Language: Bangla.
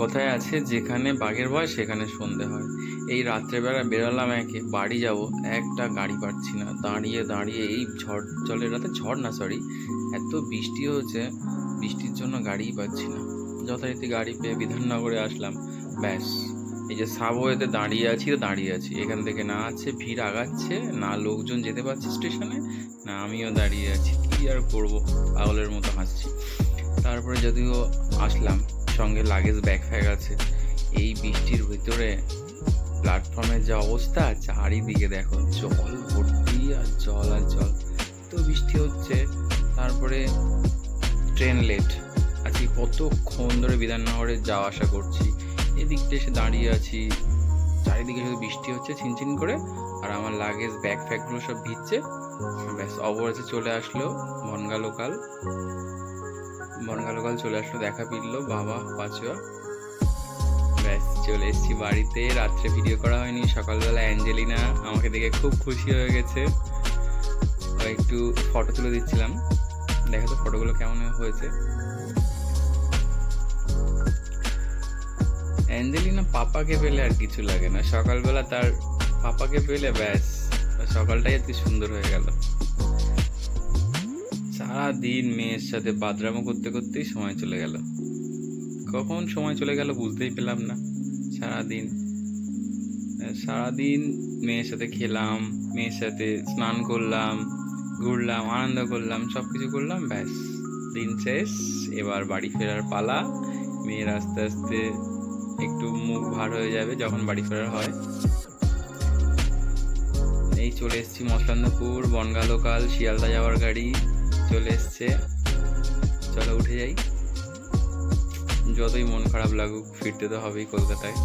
কথায় আছে, যেখানে বাঘের ভয়, সেখানে সন্ধে হয়। এই রাত্রেবেলা বেরোলাম একে, বাড়ি যাব, একটা গাড়ি পাচ্ছি না। দাঁড়িয়ে দাঁড়িয়ে, এই ঝড় জলের রাতে ঝড় না সরি এত বৃষ্টি হচ্ছে বৃষ্টির জন্য গাড়িই পাচ্ছি না। যথারীতি গাড়ি পেয়ে বিধাননগরে আসলাম, ব্যাস। এই যে সাবওয়েতে দাঁড়িয়ে আছি, তো দাঁড়িয়ে আছি। এখান থেকে না আছে, ভিড় আগাচ্ছে, না লোকজন যেতে পারছে স্টেশনে, না আমিও দাঁড়িয়ে আছি। কী আর করব? পাগলের মতো হাসছি। তারপরে যদিও আসলাম সঙ্গে লাগেজ ব্যাগ ফ্যাগ আছে। এই বৃষ্টির ভিতরে প্ল্যাটফর্মের যে অবস্থা, চারিদিকে দেখো জল ভর্তি আর জল আর জল। তো বৃষ্টি হচ্ছে, তারপরে ট্রেন লেট আজকে কতক্ষণ ধরে বিধাননগরে যাওয়া আসা করছি। এদিকটা এসে দাঁড়িয়ে আছি। চারিদিকে শুধু বৃষ্টি হচ্ছে, ছিনছিন করে, আর আমার লাগেজ ব্যাগ ফ্যাগগুলো সব ভিজছে। ব্যাস অবরাজে চলে আসলো বনগা লোকাল বনগা লোকাল চলে আসলো, দেখা পিললো বাবা, পাচুয়া। ব্যাস, চলে এসেছি বাড়িতে। রাত্রে ভিডিও করা হয়নি, সকালবেলা অ্যাঞ্জেলিনা আমাকে দেখে খুব খুশি হয়ে গেছে। একটু ফটো তুলে দিচ্ছিলাম। দেখো তো ফটোগুলো কেমন হয়েছে। অ্যাঞ্জেলিনা পাপাকে পেলে আর কিছু লাগে না। সকালবেলা তার পাপাকে পেলে ব্যাস সকালটাই এত সুন্দর হয়ে গেল। সারাদিন মেয়ের সাথে বাদরামো করতে করতেই সময় চলে গেল। কখন সময় চলে গেল বুঝতেই পেলাম না। সারাদিন সারাদিন মেয়ের সাথে খেলাম, মেয়ের সাথে স্নান করলাম, ঘুরলাম, আনন্দ করলাম সব কিছু করলাম, ব্যাস। দিন শেষ, এবার বাড়ি ফেরার পালা। মেয়ের আস্তে আস্তে একটু মুখ ভার হয়ে যাবে যখন বাড়ি ফেরার হয়। এই চলে এসেছি মসলান্দপুর বনগা লোকাল শিয়ালদা যাওয়ার গাড়ি। চলে এসছে। চলো উঠে যাই। যতই মন খারাপ লাগুক ফিরতে তো হবেই কলকাতায়।